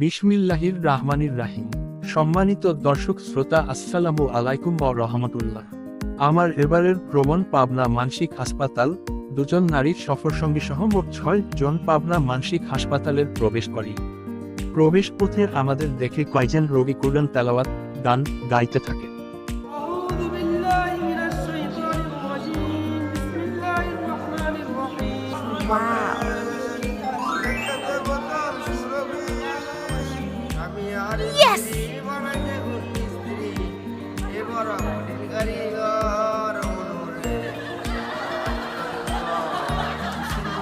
বিসমিল্লাহির রাহমানির রাহিম। সম্মানিত দর্শক শ্রোতা, আসসালাম আলাইকুম ও রহমতুল্লাহ। আমার এবারের প্রবণ পাবনা মানসিক হাসপাতাল, দুজন নারীর সফর সঙ্গী সহ মোট ছয় জন পাবনা মানসিক হাসপাতালের প্রবেশ করি প্রবেশ পথে আমাদের দেখে কয়জন রোগী করলেন তেলাওয়াত গান গাইতে থাকে।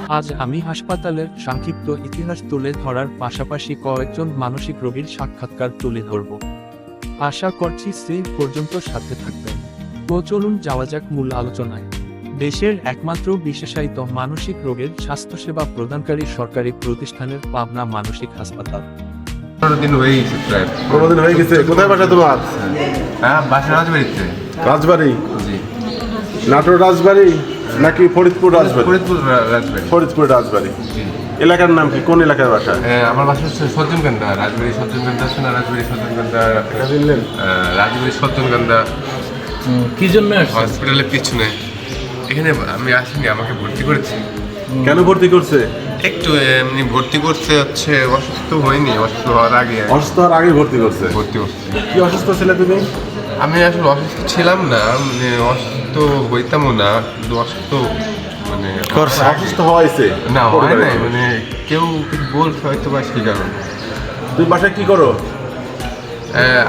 আজ আমি হাসপাতালের সংক্ষিপ্ত ইতিহাস তুলে ধরার পাশাপাশি কয়েকজন মানসিক রোগীর সাক্ষাৎকার তুলে ধরব। আশা করছি সেই পর্যন্ত সাথে থাকবেন। তো চলুন যাওয়া যাক মূল আলোচনায়। দেশের একমাত্র বিশেষায়িত মানসিক রোগের স্বাস্থ্যসেবা প্রদানকারী সরকারি প্রতিষ্ঠানের পাবনা মানসিক হাসপাতাল। দিন হয়ে গেছে প্রায়। হয়ে গেছে। কোথায় বাসা তোমার? হ্যাঁ বাসা রাজবাড়িতে। রাজবাড়ি? জি। নাটোর রাজবাড়ি? নাকি ফরিদপুর রাজবাড়ি? ফরিদপুর রাজবাড়ি। ফরিদপুর রাজবাড়ি। এলাকার নাম কি? কোন এলাকার বাসা? হ্যাঁ, আমার বাসা হচ্ছে সজ্জনকান্দা রাজবাড়ি সজ্জনকান্দা আছে না রাজবাড়ি সজ্জনকান্দা রাজবাড়ি সজ্জনকান্দা কি জন্য হসপিটালের পিছনে এখানে আমি আসিনি আমাকে ভর্তি করেছি। কেন ভর্তি করছে? একটু এমনি ভর্তি করছে হচ্ছে অসুস্থ হয়নি অসুস্থ হওয়ার আগে। অসুস্থ হওয়ার আগে ভর্তি করছে? ভর্তি করছে। কি অসুস্থ ছিলে তুমি? আমি আসলে অসুস্থ ছিলাম না মানে অসুস্থ হইতামও না কিন্তু অসুস্থ মানে অসুস্থ হওয়াইছে না হয় নাই। মানে কেউ কিছু বলছে হয়তো বা সেই কারণে তুমি বাসায় কি করো?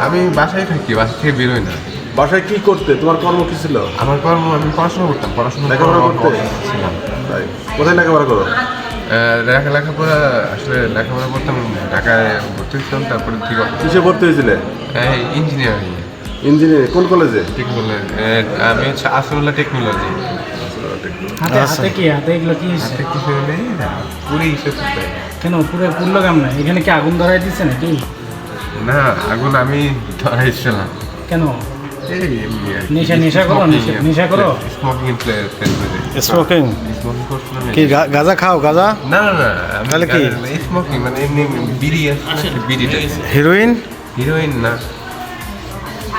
আমি বাসায় থাকি বাসা থেকে বেরোই না। বাসায় কি করতে? তোমার কর্ম কি ছিল? আমার কর্ম আমি পড়াশোনা করতাম পড়াশোনা লেখাপড়া করতে? ছিলাম তাই। কোথায় লেখাপড়া করো? লেখা লেখাপড়া আসলে লেখাপড়া করতাম ঢাকায় ভর্তি হয়েছিলাম তারপরে কি কিসে ভর্তি হয়েছিলে? ইঞ্জিনিয়ারিং ইঞ্জিনিয়ারিং কোন কলেজে? টেকনোলজি। আমি হচ্ছে আসরুল্লাহ টেকনোলজি। হাতে হাতে কি? হাতে এগুলো কি হয়েছে? পুরো হয়। কেন? পুরো পুরলো কেমন? এখানে কি আগুন ধরাই দিচ্ছে নাকি? না আগুন আমি কেন? নেশা নেশা করো নেশা নেশা করো? স্মোকিং স্মোকিং স্মোকিং কি গা- গাঁজা খাও গাঁজা? না না না তাহলে কি? স্মোকিং মানে এমনি বিড়ি বিড়ি হিরোইন হিরোইন না।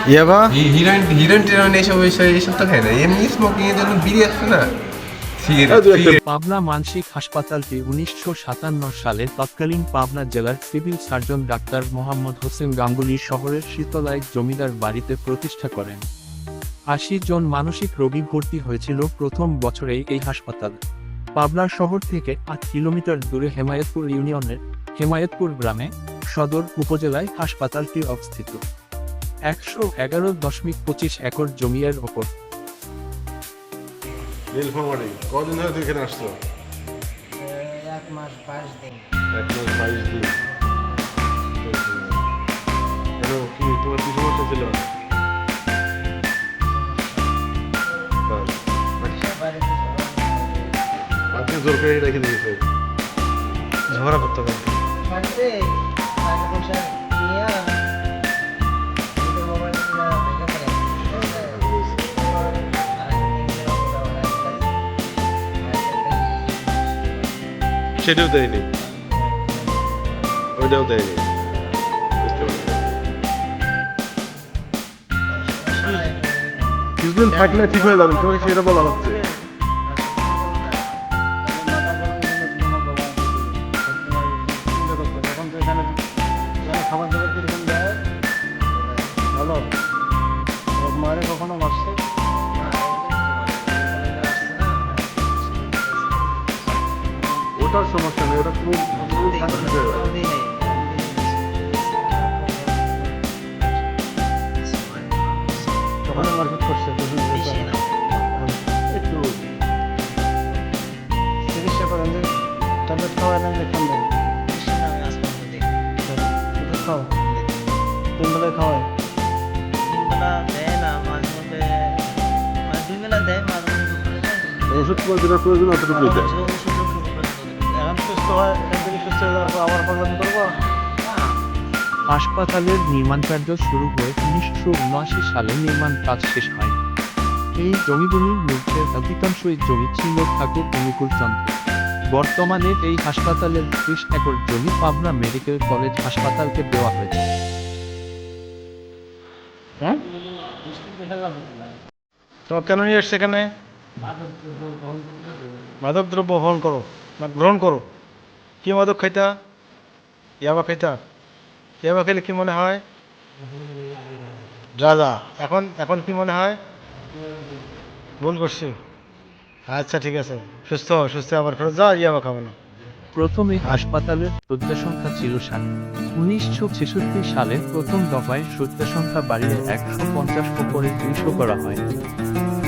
ইয়াবা হিরোইন হিরোইন টিরোইন এইসব এইসব এইসব তো খাই না। এমনি স্মোকিং এর জন্য বিড়ি আসছে না? সিগারেট। পাবনা মানসিক হাসপাতালটি উনিশশো সাতান্ন সালে তৎকালীন পাবনা জেলার civil surgeon doctor Mohammad Hossain Ganguly শহরের শীতলায় জমিদার বাড়িতে প্রতিষ্ঠা করেন। আশি জন মানসিক রোগী ভর্তি হয়েছিল প্রথম বছরেই এই হাসপাতাল। পাবনা শহর থেকে আট কিলোমিটার দূরে হেমায়েতপুর ইউনিয়নের হেমায়েতপুর গ্রামে সদর উপজেলায় হাসপাতালটি অবস্থিত। একশো এগারো দশমিক পঁচিশ একর জমির ওপর। নীলফামারি কদিন ধরে তুমি এখানে আসছো? এক মাস বাইশ দিন। এক মাস বাইশ দিন। কি তোমার কি সমস্যা ছিল? তাই। জোর করে রেখে দিয়েছে। ঝগড়া করতে হবে। সেটাও দেয়নি। ওইটাও দেয়নি। কিছুদিন থাকলে ঠিক হয়ে যাবে তোমাকে সেটা বলা হচ্ছে। ওটার সমস্যা নেই ওটা খুব। তখন মারপিট করছে একটু চিকিৎসা করেন যে ট্যাবলেট খাওয়াই না লেখান দেন ওষুধ খাও। তিন বেলায় খাওয়ায় ওষুধ করে যেটা প্রয়োজন অতটুকুই দেয় হয় এখান থেকে সুস্থ হয়ে যাওয়ার পর আবার পাগলামি করব? হাসপাতালের নির্মাণ কার্য শুরু হয়ে উনিশশো উনআশি সালে নির্মাণ কাজ শেষ হয়। এই জমিগুলির মধ্যে অধিকাংশই জমি ছিল ঠাকুর অনুকূল চন্দ্র বর্তমানে এই হাসপাতালের ত্রিশ একর জমি পাবনা মেডিকেল কলেজ হাসপাতালকে দেওয়া হয়েছে। তো কেন নিয়ে এসছে এখানে? মাদক দ্রব্য গ্রহণ করো গ্রহণ করো। কি মাদক খাইতা? ইয়াবা খাইতা? ইয়াবা খেলে কি মনে হয়? যা এখন এখন কি মনে হয়? ভুল করছি। আচ্ছা ঠিক আছে। সুস্থ সুস্থ আবার ফেরত যা ইয়াবা খাব না। প্রথমে হাসপাতালের শয্যা সংখ্যা ছিল ষাট উনিশশো ছেষট্টি সালে প্রথম দফায় শয্যা সংখ্যা বাড়িয়ে একশো পঞ্চাশ উপরে দুইশো করা হয়।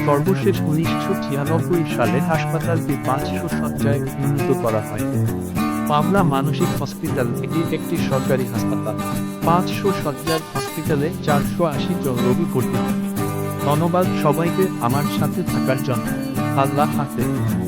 সর্বশেষ উনিশশো ছিয়ানব্বই সালে হাসপাতালটি পাঁচশো শয্যায় উন্নীত করা হয়। পাবনা মানসিক হসপিটাল, এটি একটি সরকারি হাসপাতাল। পাঁচশো শয্যার হসপিটালে চারশো আশি জন রোগী হবে ধন্যবাদ সবাইকে আমার সাথে থাকার জন্য। আল্লাহ হাফেজ।